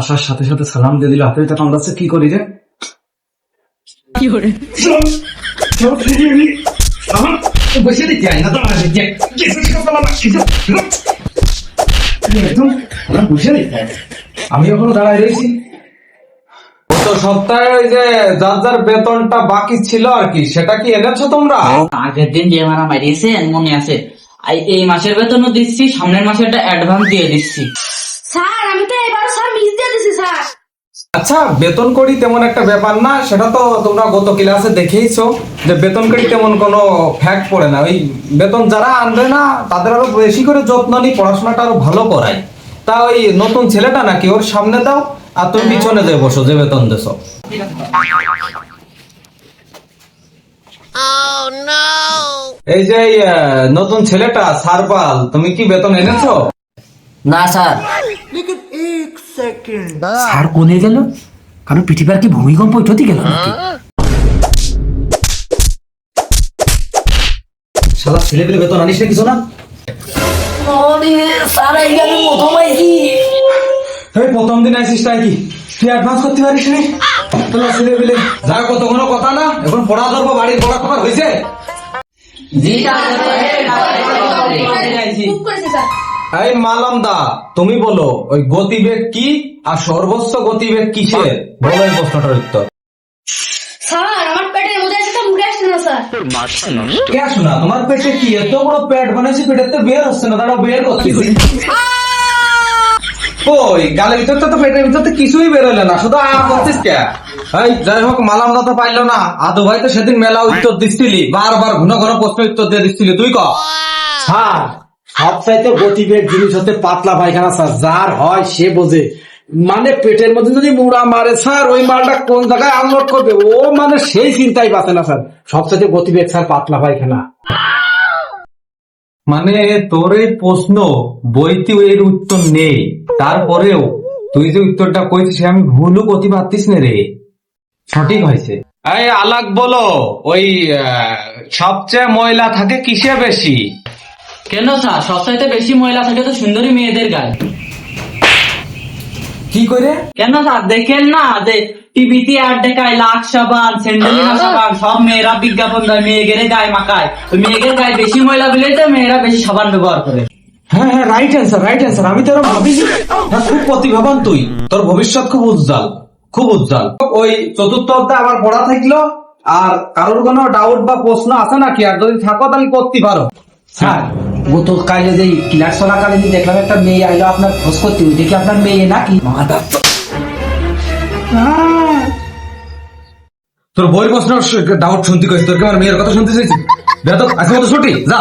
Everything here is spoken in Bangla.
আসার সাথে সাথে সালাম দিয়ে দিল হাতে তখন কি করি রে? বসে দিতে আই না তো একদম বসে দিতে আমি এখনও দাঁড়ায় রয়েছি। গত সপ্তাহে ওই যে যার যার বেতনটা বাকি ছিল আর কি সেটা কি এনেছো তোমরা? আগের দিন যে মারা মারিয়েছেন মনে আছে। এই মাসের বেতনও দিচ্ছি সামনের মাসেরটা অ্যাডভান্স দিয়ে দিচ্ছি। স্যার আমি তো এবার স্যার মিস দিয়ে দিছি স্যার। আচ্ছা বেতন করি তেমন একটা ব্যাপার না সেটা তো তোমরা গত ক্লাসে দেখেইছো যে বেতন করি তেমন কোনো ফ্যাক্ট পড়ে না। ওই বেতন যারা আনবে না তাদের আরও বেশি করে যত্ন নিই পড়াশোনাটা আরও ভালো করাই। তা ওই নতুন ছেলেটা নাকি ওর সামনে দাও আর তুমি পিছনে যে বসো যে বেতন দেছো। এই যে নতুন ছেলেটা সারপাল তুমি কি বেতন এনেছো? না স্যার। স্যার কোনে গেল? কারণ পৃথিবীর কি ভূমিকম্প উঠতে গেল শালা বেতন আনিস না কিছু না? প্রথম দিন আসিস তাই কি? তুই অ্যাডভান্স করতে পারিস নি তোলা ছেলে পেলে যা কত কোনো কথা না এখন পড়া ধরবো এই মালাম দা তুমি বলো ওই গতিবেগ কি আর সর্বোচ্চ গতিবেগ কিসের? বলো এই প্রশ্নটার উত্তর। স্যার আমার পেটের মধ্যে আছে মুখে আসছে না স্যার। কে শোনা তোমার পেটে কি? এত বড় পেট বানাইছি পেটের তো বের হচ্ছে না বের করতেছি ওই গালের ভিতর তো পেটের ভিতর তো কিছুই বেরোলে না শুধু আ করছিস কে? এই যাই হোক মালাম দা তো পাইলো না। আদু ভাই তো সেদিন মেলা উত্তর দিচ্ছিলি। বারবার ঘন ঘন প্রশ্ন উত্তর দিয়ে দিচ্ছিলি। তুই ক? স্যার সবচাইতে গতিবেগ জিনিস হচ্ছে পাতলা পায়খানা স্যার। যার হয় সে বোঝে। মানে পেটের মধ্যে যদি মুড়া মারে স্যার ওই মালটা কোন জায়গায় আনলোড করবে? ও মানে সেই চিন্তাই বাঁচে না স্যার। সবচাইতে গতিবেগ স্যার পাতলা পায়খানা। মানে তোর এই প্রশ্ন বইতে এর উত্তর নেই। তারপরেও তুই যে উত্তরটা কইছিস সে আমি ভুলও করতে পারতিস না রে। সঠিক হয়েছে। এই আলাক বলো ওই সবচেয়ে ময়লা থাকে কিসে বেশি? কেন স্যার? সবচাইতে বেশি ময়লা থাকে তো সুন্দরী মেয়েদের গায়ে। কি করে? কেন স্যার? দেখেন না যে টিভিতে আর দেখায় লাখ সাবান স্যান্ডেলিনা সাবান সব মেয়েরা বিজ্ঞাপন দেয় মেয়েদের গায়ে মাখায়। তো মেয়েদের গায়ে বেশি ময়লা বলে তো মেয়েরা বেশি সাবান ব্যবহার করে। হ্যাঁ হ্যাঁ রাইট অ্যান্সার রাইট অ্যান্সার আমি তো এরকম ভাবিস হ্যাঁ খুব প্রতিভাবান তুই। তোর ভবিষ্যৎ খুব উজ্জ্বল। খুব উজ্জ্বল। ওই চতুর্থ অধ্যায় আবার পড়া থাকল আর কারোর কোনো ডাউট বা প্রশ্ন আছে নাকি? আর যদি থাকো তাহলে করতে পারো। স্যার গত কালে যে ক্লাস চলাকালে দেখলাম একটা মেয়ে আইলো আপনার খোঁজ করতে। কি আপনার মেয়ে নাকি? তোর বই প্রশ্ন ডাউট শুনতে কইস তোর কি আমার মেয়ের কথা শুনতে চাইছিস? বেদক আজকে মতো ছুটি? যা।